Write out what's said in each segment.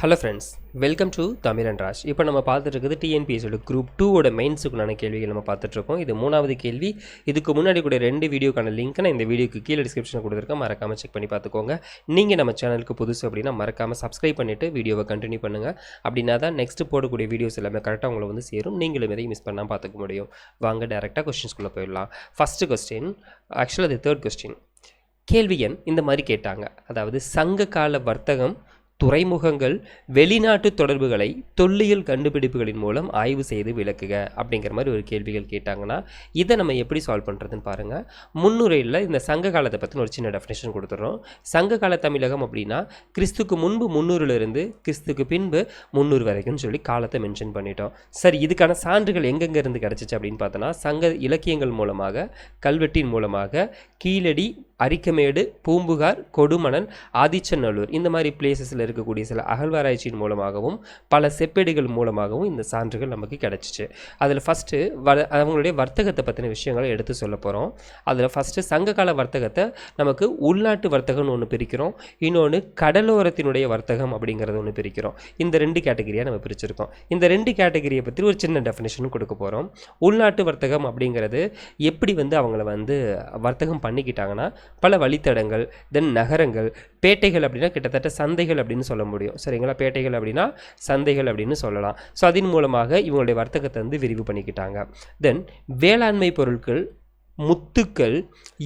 Hello friends welcome to Tamil and Raj இப்போ நம்ம பார்த்துட்டு டிஎன்பிஎஸோட குரூப் டூவோட மெயின்ஸுக்குண்டான கேள்விகள் நம்ம பார்த்துட்ருக்கோம் இது மூணாவது கேள்வி. இதுக்கு முன்னாடி கூட ரெண்டு வீடியோக்கான லிங்க் நான் இந்த வீடியோக்கு கீழே டிஸ்கிரிப்ஷன் கொடுத்துருக்கேன். மறக்காமல் செக் பண்ணி பார்த்துக்கோங்க. நீங்கள் நம்ம சேனலுக்கு புதுசு அப்படின்னா மறக்காமல் சப்ஸ்கிரைப் பண்ணிவிட்டு வீடியோவை கண்டினியூ பண்ணுங்கள் அப்படின்னா தான் நெக்ஸ்ட் போடக்கூடிய வீடியோஸ் எல்லாமே கரெக்டாக உங்களை வந்து சேரும். நீங்களும் எதையும் மிஸ் பண்ணாமல் பார்த்துக்க முடியும். வாங்க டேரெக்டாக கொஸ்டின்ஸ்குள்ளே போயிடலாம். ஃபஸ்ட்டு கொஸ்டின் ஆக்சுவலாக அது தேர்ட் கொஸ்டின் கேள்வி எண் இந்த மாதிரி கேட்டாங்க. அதாவது சங்க கால வர்த்தகம் துறைமுகங்கள் வெளிநாட்டு தொடர்புகளை தொல்லியல் கண்டுபிடிப்புகளின் மூலம் ஆய்வு செய்து விளக்குக அப்படிங்கிற மாதிரி ஒரு கேள்விகள் கேட்டாங்கன்னா இதை நம்ம எப்படி சால்வ் பண்ணுறதுன்னு பாருங்கள் முன்னுரையில் இந்த சங்க காலத்தை பற்றின ஒரு சின்ன டெஃபினேஷன் கொடுத்துட்றோம். சங்க கால தமிழகம் அப்படின்னா கிறிஸ்துக்கு முன்பு முந்நூறுலேருந்து கிறிஸ்துக்கு பின்பு முந்நூறு வரைக்கும்னு சொல்லி காலத்தை மென்ஷன் பண்ணிட்டோம். சரி இதுக்கான சான்றுகள் எங்கெங்கே இருந்து கிடச்சிச்சு அப்படின்னு பார்த்தோன்னா சங்க இலக்கியங்கள் மூலமாக கல்வெட்டின் மூலமாக கீழடி அரிக்கமேடு பூம்புகார் கொடுமணல் ஆதிச்சநல்லூர் இந்த மாதிரி பிளேசஸில் இருக்கக்கூடிய சில அகழ்வாராய்ச்சியின் மூலமாகவும் பல செப்பேடுகள் மூலமாகவும் இந்த சான்றுகள் நமக்கு கிடச்சிச்சு. அதில் ஃபஸ்ட்டு வ அவங்களுடைய வர்த்தகத்தை பற்றின விஷயங்களை எடுத்து சொல்ல போகிறோம் அதில் ஃபஸ்ட்டு சங்ககால வர்த்தகத்தை நமக்கு உள்நாட்டு வர்த்தகம்னு ஒன்று பிரிக்கிறோம். இன்னொன்று கடலோரத்தினுடைய வர்த்தகம் அப்படிங்கிறது ஒன்று பிரிக்கிறோம். இந்த ரெண்டு கேட்டகரியாக நம்ம பிரிச்சிருக்கோம். இந்த ரெண்டு கேட்டகரியை பற்றி ஒரு சின்ன டெஃபினேஷன் கொடுக்க போகிறோம் உள்நாட்டு வர்த்தகம் அப்படிங்கிறது எப்படி வந்து அவங்கள வந்து வர்த்தகம் பண்ணிக்கிட்டாங்கன்னா பல வழித்தடங்கள் தென் நகரங்கள் பேட்டைகள் அப்படின்னா கிட்டத்தட்ட சந்தைகள் அப்படின்னு சொல்ல முடியும். சரிங்களா? பேட்டைகள் அப்படின்னா சந்தைகள் அப்படின்னு சொல்லலாம். ஸோ அதன் மூலமாக இவங்களுடைய வர்த்தகத்தை வந்து விரிவு பண்ணிக்கிட்டாங்க. தென் வேளாண்மை பொருட்கள் முத்துக்கள்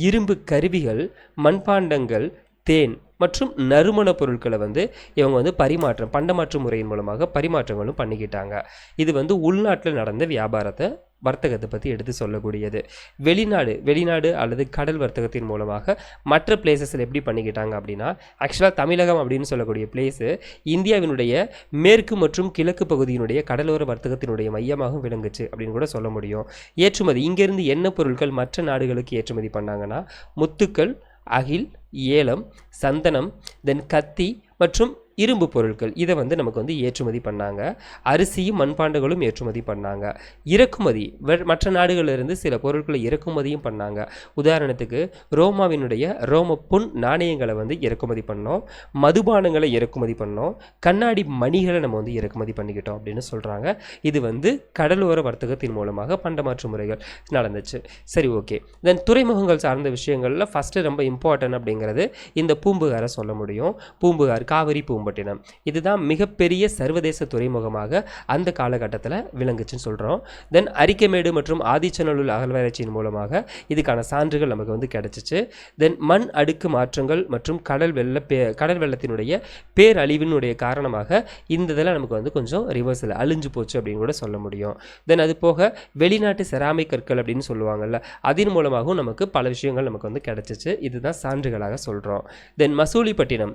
இரும்பு கருவிகள் மண்பாண்டங்கள் தேன் மற்றும் நறுமண பொருட்களை வந்து இவங்க வந்து பரிமாற்றம் பண்டமாற்று முறையின் மூலமாக பரிமாற்றங்களும் பண்ணிக்கிட்டாங்க. இது வந்து உள்நாட்டில் நடந்த வியாபாரத்தை வர்த்தகத்தை பற்றி எடுத்து சொல்லக்கூடியது. வெளிநாடு வெளிநாடு அல்லது கடல் வர்த்தகத்தின் மூலமாக மற்ற பிளேசஸில் எப்படி பண்ணிக்கிட்டாங்க அப்படின்னா ஆக்சுவலாக தமிழகம் அப்படின்னு சொல்லக்கூடிய பிளேஸு இந்தியாவினுடைய மேற்கு மற்றும் கிழக்கு பகுதியினுடைய கடலோர வர்த்தகத்தினுடைய மையமாகவும் விளங்குச்சு அப்படின்னு கூட சொல்ல முடியும். ஏற்றுமதி இங்கேருந்து என்ன பொருட்கள் மற்ற நாடுகளுக்கு ஏற்றுமதி பண்ணாங்கன்னா முத்துக்கள் அகில் ஏலம் சந்தனம் தென் கத்தி மற்றும் இரும்பு பொருட்கள். இதை வந்து நமக்கு வந்து ஏற்றுமதி பண்ணாங்க. அரிசியும் மண்பாண்டங்களும் ஏற்றுமதி பண்ணாங்க. இறக்குமதி வெ- மற்ற நாடுகளிலிருந்து சில பொருட்களை இறக்குமதியும் பண்ணாங்க. உதாரணத்துக்கு ரோமாவினுடைய ரோம புண் நாணயங்களை வந்து இறக்குமதி பண்ணோம். மதுபானங்களை இறக்குமதி பண்ணோம். கண்ணாடி மணிகளை நம்ம வந்து இறக்குமதி பண்ணிக்கிட்டோம் அப்படின்னு சொல்கிறாங்க இது வந்து கடலோர வர்த்தகத்தின் மூலமாக பண்டமாற்று முறைகள் நடந்துச்சு. சரி ஓகே. தென் துறைமுகங்கள் சார்ந்த விஷயங்களில் ஃபஸ்ட்டு ரொம்ப இம்பார்ட்டன்ட் அப்படிங்கிறது இந்த பூம்புகாரை சொல்ல முடியும். பூம்புகார் காவிரி பூம்பட்டினம் இதுதான் மிகப்பெரிய சர்வதேச துறைமுகமாக அந்த காலகட்டத்தில் விளங்குச்சுன்னு சொல்கிறோம் தென் அரிக்கமேடு மற்றும் ஆதிச்சநல்லூர் அகழ்வாராய்ச்சியின் மூலமாக இதுக்கான சான்றுகள் நமக்கு வந்து கிடச்சிச்சு. தென் மண் அடுக்கு மாற்றங்கள் மற்றும் கடல் வெள்ள பே கடல் வெள்ளத்தினுடைய பேரழிவினுடைய காரணமாக இந்த இதில் நமக்கு வந்து கொஞ்சம் ரிவர்ஸில் அழிஞ்சு போச்சு அப்படின்னு கூட சொல்ல முடியும். தென் அது போக வெளிநாட்டு செராமிக் கற்கள் அப்படின்னு சொல்லுவாங்கள்ல அதன் மூலமாகவும் நமக்கு பல விஷயங்கள் நமக்கு வந்து கிடச்சிச்சு. இதுதான் சான்றுகளாக சொல்கிறோம் தென் மசூலிப்பட்டினம்.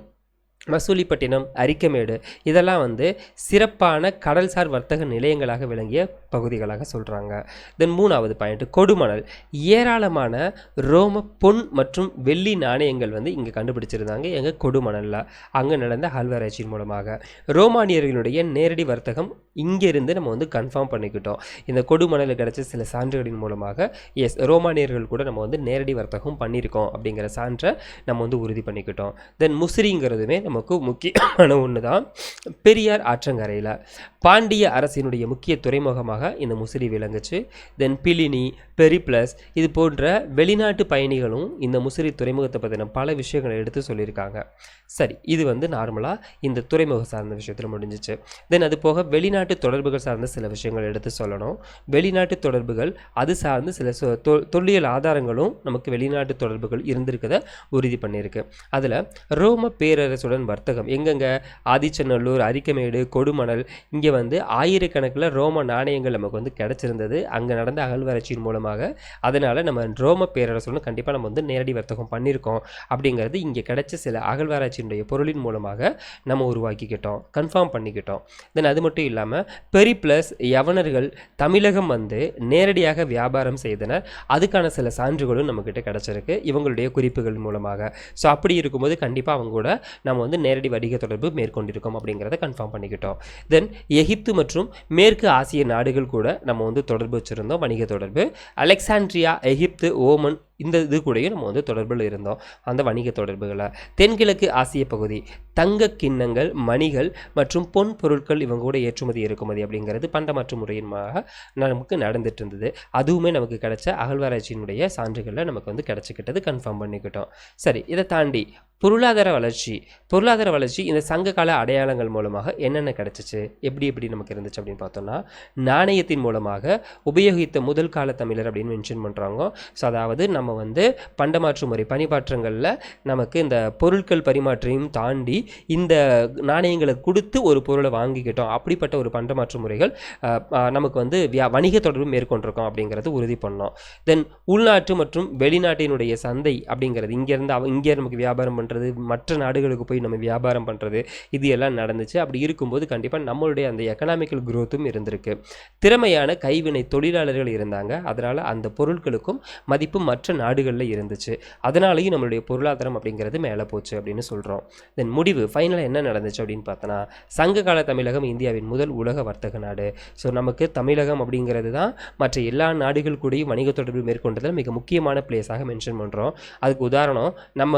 மசூலிப்பட்டினம் அரிக்கமேடு இதெல்லாம் வந்து சிறப்பான கடல்சார் வர்த்தக நிலையங்களாக விளங்கிய பகுதிகளாக சொல்கிறாங்க தென் மூணாவது பாயிண்ட் கொடுமணல். ஏராளமான ரோம பொன் மற்றும் வெள்ளி நாணயங்கள் வந்து இங்கே கண்டுபிடிச்சிருந்தாங்க எங்கள் கொடுமணலில். அங்கே நடந்த அல்வராய்ச்சியின் மூலமாக. ரோமானியர்களுடைய நேரடி வர்த்தகம் இங்கேருந்து நம்ம வந்து கன்ஃபார்ம் பண்ணிக்கிட்டோம். இந்த கொடுமணலில் கிடைச்ச சில சான்றுகளின் மூலமாக எஸ் ரோமானியர்கள் கூட நம்ம வந்து நேரடி வர்த்தகம் பண்ணியிருக்கோம் அப்படிங்கிற சான்றை நம்ம வந்து உறுதி பண்ணிக்கிட்டோம். தென் முசிறிங்கிறதுமே நமக்கு முக்கியமான ஒன்று தான் பெரியார் ஆற்றங்கரையில். பாண்டிய அரசினுடைய முக்கிய துறைமுகமாக இந்த முசிறி விளங்குச்சு. தென் பிலினி பெரிப்ளஸ் இது போன்ற வெளிநாட்டு பயணிகளும் இந்த முசிறி துறைமுகத்தை பற்றின பல விஷயங்களை எடுத்து சொல்லியிருக்காங்க. சரி இது வந்து நார்மலாக இந்த துறைமுகம் சார்ந்த விஷயத்தில் முடிஞ்சிச்சு. தென் அது போக வெளிநாட்டு தொடர்புகள் சார்ந்த சில விஷயங்கள் எடுத்து சொல்லணும். வெளிநாட்டு தொடர்புகள் அது சார்ந்து சில தொ- தொல்லியல் ஆதாரங்களும் நமக்கு வெளிநாட்டு தொடர்புகள் இருந்திருக்கதை உறுதி பண்ணியிருக்கு. அதில் ரோம பேரரசுடன் வர்த்தகம். எங்கெங்க? ஆதிச்சநல்லூர் அரிக்கமேடு கொடுமணல். இங்கே வந்து ஆயிரக்கணக்கில் ரோம நாணயங்கள் நமக்கு வந்து கிடச்சிருந்தது. அங்கே நடந்த அகழ்வாராய்ச்சியின் மூலமாக. அதனால் நம்ம ரோம பேரரசுடன் கண்டிப்பாக நம்ம வந்து நேரடி வர்த்தகம் பண்ணியிருக்கோம். அப்படிங்கிறது இங்கே கிடைச்ச சில அகழ்வாராய்ச்சியினுடைய பொருளின் மூலமாக நம்ம உருவாக்கிக்கிட்டோம். கன்ஃபார்ம் பண்ணிக்கிட்டோம். தென் அது மட்டும் இல்லாமல் பெரி ப்ளஸ் யவனர்கள் தமிழகம் வந்து நேரடியாக வியாபாரம் செய்தனர். அதுக்கான சில சான்றுகளும் நம்மக்கிட்ட கிடச்சிருக்கு. இவங்களுடைய குறிப்புகள் மூலமாக. ஸோ அப்படி இருக்கும்போது கண்டிப்பாக அவங்க கூட நம்ம வந்து நேரடி வணிக தொடர்பு மேற்கொண்டிருக்கோம் அப்படிங்கிறத கன்ஃபார்ம் பண்ணிக்கிட்டோம். தென் எகிப்து மற்றும் மேற்கு ஆசிய நாடுகள் கூட நம்ம வந்து தொடர்பு வச்சுருந்தோம் வணிக தொடர்பு. அலெக்சாண்ட்ரியா எகிப்து ஓமன் இந்த இது கூடயும் நம்ம வந்து தொடர்பில் இருந்தோம். அந்த வணிக தொடர்புகளை. தென்கிழக்கு ஆசிய பகுதி தங்க கிண்ணங்கள் மணிகள் மற்றும் பொன் பொருட்கள் இவங்க கூட ஏற்றுமதி இறக்குமதி அப்படிங்கிறது பண்டமாற்று முறையின்மாக நமக்கு நடந்துட்டு இருந்தது அதுவுமே நமக்கு கிடைச்ச அகழ்வாராய்ச்சியினுடைய சான்றுகளில் நமக்கு வந்து கிடைச்சிக்கிட்டது கன்ஃபார்ம் பண்ணிக்கிட்டோம். சரி இதை தாண்டி பொருளாதார வளர்ச்சி. பொருளாதார வளர்ச்சி இந்த சங்க கால அடையாளங்கள் மூலமாக என்னென்ன கிடச்சிச்சு? எப்படி எப்படி நமக்கு இருந்துச்சு அப்படின்னு பார்த்தோம்னா நாணயத்தின் மூலமாக உபயோகித்த முதல் கால தமிழர் அப்படின்னு மென்ஷன் பண்ணுறாங்க ஸோ அதாவது நம்ம நம்ம வந்து பண்டமாற்று முறை பணிபாற்றங்களில் நமக்கு இந்த பொருட்கள் பரிமாற்றையும் தாண்டி இந்த நாணயங்களை கொடுத்து ஒரு பொருளை வாங்கிக்கிட்டோம். அப்படிப்பட்ட ஒரு பண்டமாற்று முறைகள் நமக்கு வந்து வியா வணிக தொடர்பு மேற்கொண்டிருக்கோம் அப்படிங்கிறது உறுதி பண்ணோம். தென் உள்நாட்டு மற்றும் வெளிநாட்டினுடைய சந்தை அப்படிங்கிறது இங்கேருந்து அவ இங்கே நமக்கு வியாபாரம் பண்ணுறது மற்ற நாடுகளுக்கு போய் நம்ம வியாபாரம் பண்ணுறது இது எல்லாம் நடந்துச்சு. அப்படி இருக்கும்போது கண்டிப்பாக நம்மளுடைய அந்த எக்கனாமிக்கல் குரோத்தும் இருந்திருக்கு. திறமையான கைவினை தொழிலாளர்கள் இருந்தாங்க. அதனால் அந்த பொருட்களுக்கும் மதிப்பு மற்ற நாடுகளில் இருந்துச்சு. அதனாலேயும் நம்மளுடைய பொருளாதாரம் அப்படிங்கிறது மேலே போச்சு அப்படின்னு சொல்கிறோம் தென் முடிவு ஃபைனலாக என்ன நடந்துச்சு அப்படின்னு பார்த்தோன்னா சங்க கால தமிழகம் இந்தியாவின் முதல் உலக வர்த்தக நாடு. ஸோ நமக்கு தமிழகம் அப்படிங்கிறது தான் மற்ற எல்லா நாடுகள் கூடயும் வணிக தொடர்பு மேற்கொண்டதில் மிக முக்கியமான பிளேஸாக மென்ஷன் பண்ணுறோம் அதுக்கு உதாரணம் நம்ம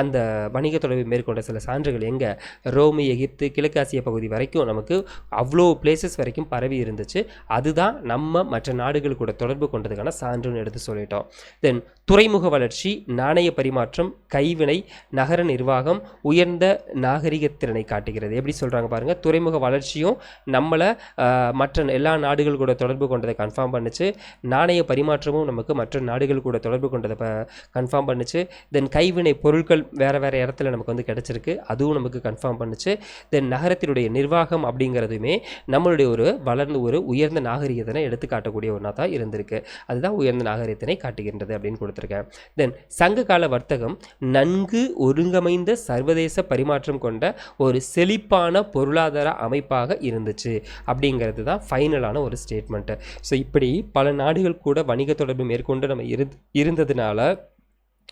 அந்த வணிக தொடர்பு மேற்கொண்ட சில சான்றுகள் எங்கே? ரோமு எகிப்து கிழக்காசிய பகுதி வரைக்கும் நமக்கு அவ்வளோ பிளேசஸ் வரைக்கும் பரவி இருந்துச்சு. அதுதான் நம்ம மற்ற நாடுகள் கூட தொடர்பு கொண்டதுக்கான சான்றுன்னு எடுத்து சொல்லிட்டோம். தென் துறைமுக வளர்ச்சி நாணய பரிமாற்றம் கைவினை நகர நிர்வாகம் உயர்ந்த நாகரிக திறனை காட்டுகிறது. எப்படி சொல்கிறாங்க பாருங்கள் துறைமுக வளர்ச்சியும் நம்மளை மற்ற எல்லா நாடுகள் கூட தொடர்பு கொண்டதை கன்ஃபார்ம் பண்ணுச்சு. நாணய பரிமாற்றமும் நமக்கு மற்ற நாடுகள் கூட தொடர்பு கொண்டதை ப கன்ஃபார்ம் பண்ணுச்சு. தென் கைவினை பொருட்கள் வேறு வேறு இடத்துல நமக்கு வந்து கிடச்சிருக்கு. அதுவும் நமக்கு கன்ஃபார்ம் பண்ணுச்சு. தென் நகரத்தினுடைய நிர்வாகம் அப்படிங்கிறதுமே நம்மளுடைய ஒரு வளர்ந்து ஒரு உயர்ந்த நாகரிகத்தினை எடுத்து காட்டக்கூடிய ஒன்றா தான் இருந்திருக்கு. அதுதான் உயர்ந்த நாகரிகத்தினை காட்டுகின்றது அப்படின்னு கொடுத்துருக்கேன். தென் சங்க கால வர்த்தகம் நன்கு ஒருங்கமைந்த சர்வதேச பரிமாற்றம் கொண்ட ஒரு செழிப்பான பொருளாதார அமைப்பாக இருந்துச்சு. அப்படிங்கிறது தான் ஃபைனலான ஒரு ஸ்டேட்மெண்ட்டு ஸோ இப்படி பல நாடுகள் கூட வணிக தொடர்பு மேற்கொண்டு நம்ம இரு இருந்ததுனால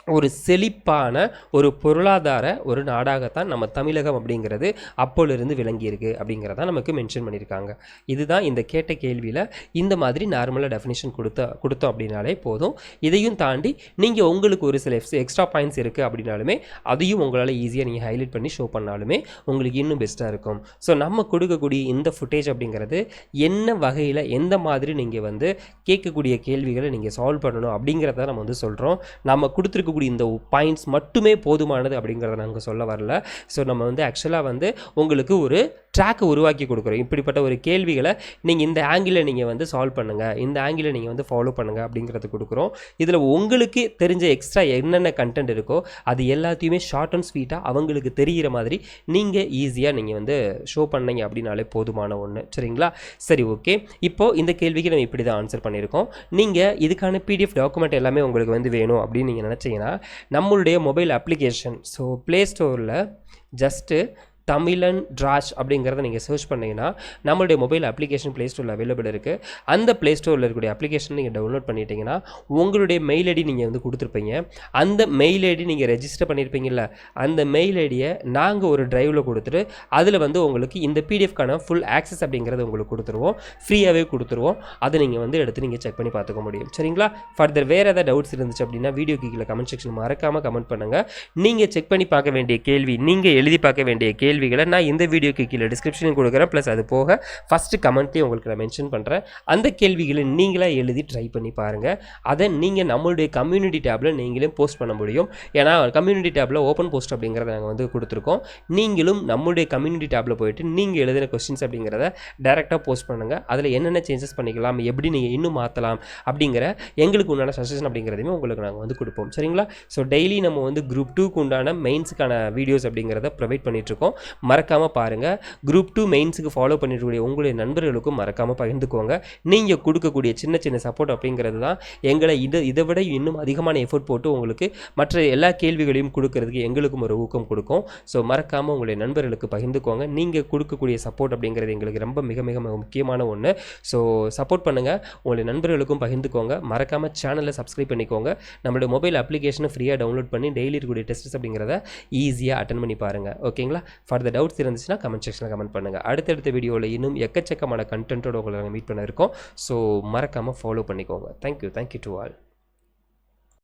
ஒரு செழிப்பான ஒரு பொருளாதார ஒரு நாடாகத்தான் நம்ம தமிழகம் அப்படிங்கிறது அப்போலிருந்து விளங்கியிருக்கு அப்படிங்கிறத நமக்கு மென்ஷன் பண்ணியிருக்காங்க. இதுதான் இந்த கேட்ட கேள்வியில் இந்த மாதிரி நார்மலாக டெஃபினேஷன் கொடுத்த கொடுத்தோம் அப்படின்னாலே போதும். இதையும் தாண்டி நீங்கள் உங்களுக்கு ஒரு சில எக்ஸ்ட்ரா பாயிண்ட்ஸ் இருக்குது அப்படின்னாலுமே அதையும் உங்களால் ஈஸியாக நீங்கள் ஹைலைட் பண்ணி ஷோ பண்ணாலுமே உங்களுக்கு இன்னும் பெஸ்ட்டாக இருக்கும். ஸோ நம்ம கொடுக்கக்கூடிய இந்த ஃபுட்டேஜ் அப்படிங்கிறது என்ன வகையில் எந்த மாதிரி நீங்கள் வந்து கேட்கக்கூடிய கேள்விகளை நீங்கள் சால்வ் பண்ணணும் அப்படிங்கிறத நம்ம வந்து சொல்கிறோம் நம்ம கொடுத்துருக்க இருக்கக்கூடிய இந்த பாயிண்ட்ஸ் மட்டுமே போதுமானது அப்படிங்கிறத நாங்கள் சொல்ல வரல. ஸோ நம்ம வந்து ஆக்சுவலாக வந்து உங்களுக்கு ஒரு ட்ராக்கை உருவாக்கி கொடுக்குறோம். இப்படிப்பட்ட ஒரு கேள்விகளை நீங்கள் இந்த ஆங்கிளில் நீங்கள் வந்து சால்வ் பண்ணுங்கள் இந்த ஆங்கிளில் நீங்கள் வந்து ஃபாலோ பண்ணுங்கள் அப்படிங்கிறது கொடுக்குறோம். இதில் உங்களுக்கு தெரிஞ்ச எக்ஸ்ட்ரா என்னென்ன கண்டென்ட் இருக்கோ அது எல்லாத்தையுமே ஷார்ட் அண்ட் ஸ்வீட்டாக அவங்களுக்கு தெரிகிற மாதிரி நீங்கள் ஈஸியாக நீங்கள் வந்து ஷோ பண்ணீங்க அப்படின்னாலே போதுமான ஒன்று சரிங்களா? சரி ஓகே இப்போது இந்த கேள்விக்கு நம்ம இப்படி தான் ஆன்சர் பண்ணியிருக்கோம். நீங்கள் இதுக்கான பிடிஎஃப் டாக்குமெண்ட் எல்லாமே உங்களுக்கு வந்து வேணும் அப்படின்னு நீங்கள் நினச்சிங்கன்னா நம்மளுடைய மொபைல் அப்ளிகேஷன் ஸோ ப்ளே ஸ்டோரில் ஜஸ்ட்டு தமிழன் டிராஷ் அப்படிங்கிறத நீங்கள் சர்ச் பண்ணீங்கன்னா நம்மளுடைய மொபைல் அப்ளிகேஷன் ப்ளே ஸ்டோரில் அவைலபிள் இருக்குது அந்த ப்ளே ஸ்டோரில் இருக்கக்கூடிய அப்ளிகேஷன் நீங்கள் டவுன்லோட் பண்ணிட்டீங்கன்னா உங்களுடைய மெயில் ஐடி நீங்கள் வந்து கொடுத்துருப்பீங்க. அந்த மெயில் ஐடி நீங்கள் ரெஜிஸ்டர் பண்ணியிருப்பீங்கல்ல அந்த மெயில் ஐடியை நாங்கள் ஒரு டிரைவில் கொடுத்துட்டு அதில் வந்து உங்களுக்கு இந்த பிடிஎஃப்கான ஃபுல் ஆக்சஸ் அப்படிங்கிறத உங்களுக்கு கொடுத்துருவோம். ஃப்ரீயாகவே கொடுத்துருவோம். அதை நீங்கள் வந்து எடுத்து நீங்கள் செக் பண்ணி பார்த்துக்க முடியும். சரிங்களா? ஃபர்தர் வேறு ஏதாவது டவுட்ஸ் இருந்துச்சு அப்படின்னா வீடியோ கீழே கமெண்ட் செக்ஷன் மறக்காமல் கமெண்ட் பண்ணுங்கள் நீங்கள் செக் பண்ணி பார்க்க வேண்டிய கேள்வி நீங்கள் எழுதி பார்க்க வேண்டிய கேள்வி கேள்விகளை நான் இந்த வீடியோக்கு கீழே டிஸ்கிரிப்ஷனில் கொடுக்குறேன். ப்ளஸ் அது போக ஃபஸ்ட்டு கமெண்ட்லேயும் உங்களுக்கு நான் மென்ஷன் பண்ணுறேன் அந்த கேள்விகளை நீங்களாக எழுதி ட்ரை பண்ணி பாருங்கள் அதை நீங்கள் நம்மளுடைய கம்யூனிட்டி டேப்பில் நீங்களே போஸ்ட் பண்ண முடியும். ஏன்னா கம்யூனிட்டி டேப்பில் ஓப்பன் போஸ்ட் அப்படிங்கிறத நாங்கள் வந்து கொடுத்துருக்கோம். நீங்களும் நம்மளுடைய கம்யூனிட்டி டேப்பில் போயிட்டு நீங்கள் எழுதின கொஸ்டின்ஸ் அப்படிங்கிறத டேரெக்டாக போஸ்ட் பண்ணுங்கள் அதில் என்னென்ன சேஞ்சஸ் பண்ணிக்கலாம் எப்படி நீங்கள் இன்னும் மாற்றலாம் அப்படிங்கிற எங்களுக்கு உண்டான சஜஷன் அப்படிங்கிறதையுமே உங்களுக்கு நாங்கள் வந்து கொடுப்போம். சரிங்களா? ஸோ டெய்லி நம்ம வந்து குரூப் டூக்கு உண்டான மெயின்ஸுக்கான வீடியோஸ் அப்படிங்கிறத ப்ரொவைட் பண்ணிகிட்ருக்கோம் மறக்காமல் பாருங்கள் குரூப் டூ மெயின்ஸுக்கு ஃபாலோ பண்ணிருக்கக்கூடிய உங்களுடைய நண்பர்களுக்கும் மறக்காமல் பகிர்ந்துக்கோங்க. நீங்கள் கொடுக்கக்கூடிய சின்ன சின்ன சப்போர்ட் அப்படிங்கிறது தான் எங்களை இதை இதை விட இன்னும் அதிகமான எஃபோர்ட் போட்டு உங்களுக்கு மற்ற எல்லா கேள்விகளையும் கொடுக்கறதுக்கு எங்களுக்கும் ஒரு ஊக்கம் கொடுக்கும். ஸோ மறக்காமல் உங்களுடைய நண்பர்களுக்கு பகிர்ந்துக்கோங்க. நீங்கள் கொடுக்கக்கூடிய சப்போர்ட் அப்படிங்கிறது எங்களுக்கு ரொம்ப மிக மிக மிக முக்கியமான ஒன்று ஸோ சப்போர்ட் பண்ணுங்கள் உங்களுடைய நண்பர்களுக்கும் பகிர்ந்துக்கோங்க. மறக்காமல் சேனலை சப்ஸ்கிரைப் பண்ணிக்கோங்க. நம்மளுடைய மொபைல் அப்ளிகேஷனை ஃப்ரீயாக டவுன்லோட் பண்ணி டெய்லி இருக்கக்கூடிய டெஸ்ட்ஸ் அப்படிங்கிறத ஈஸியாக அட்டன் பண்ணி பாருங்கள் ஓகேங்களா ஃபர்தர் டவுட்ஸ் இருந்துச்சுன்னா கமெண்ட் செக்ஷனில் கமெண்ட் பண்ணுங்கள் அடுத்தடுத்த வீடியோவில் இன்னும் எக்கச்சக்கமான கண்டென்ட்டோட உங்களை நாங்கள் மீட் பண்ண இருக்கோம். ஸோ மறக்காமல் ஃபாலோ பண்ணிக்கோங்க. Thank you thank you to all